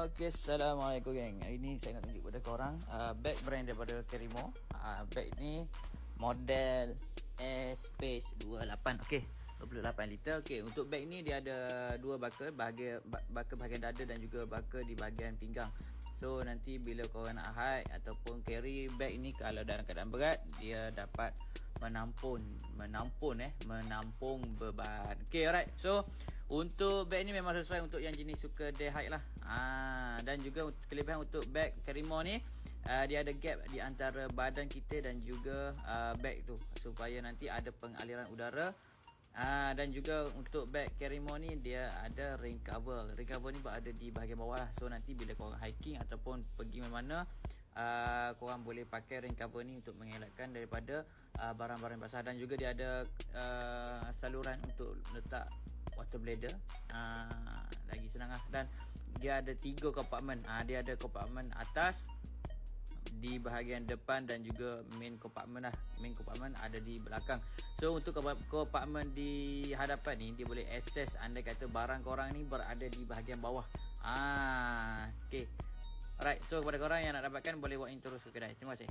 Okay, Assalamualaikum geng. Hari ni saya nak tunjuk kepada korang uh, bag brand daripada Kerimo. Uh, bag ni model S-Space 28. Okay, 28 liter. Okay, untuk bag ni dia ada dua baka, bahagian baka bahagian dada dan juga baka di bahagian pinggang. So nanti bila korang nak hide ataupun carry bag ni kalau dalam keadaan berat, dia dapat menampung menampung eh menampung beban. Okay, alright. So untuk bag ni memang sesuai untuk yang jenis suka day hike lah. Ah dan juga kelebihan untuk bag Karimo ni uh, dia ada gap di antara badan kita dan juga uh, bag tu supaya nanti ada pengaliran udara. Ah dan juga untuk bag Karimo ni dia ada rain cover. Rain cover ni berada di bahagian bawah lah. So nanti bila korang hiking ataupun pergi mana-mana uh, korang boleh pakai rain cover ni untuk mengelakkan daripada uh, barang-barang basah dan juga dia ada uh, saluran untuk letak water bladder uh, lagi senang lah. Dan dia ada tiga kompartmen. Uh, dia ada kompartmen atas di bahagian depan dan juga main compartment lah. Main compartment ada di belakang. So untuk compartment di hadapan ni dia boleh access anda kata barang korang ni berada di bahagian bawah. Ah okay Alright, so kepada korang yang nak dapatkan boleh walk in terus ke kedai. Terima kasih.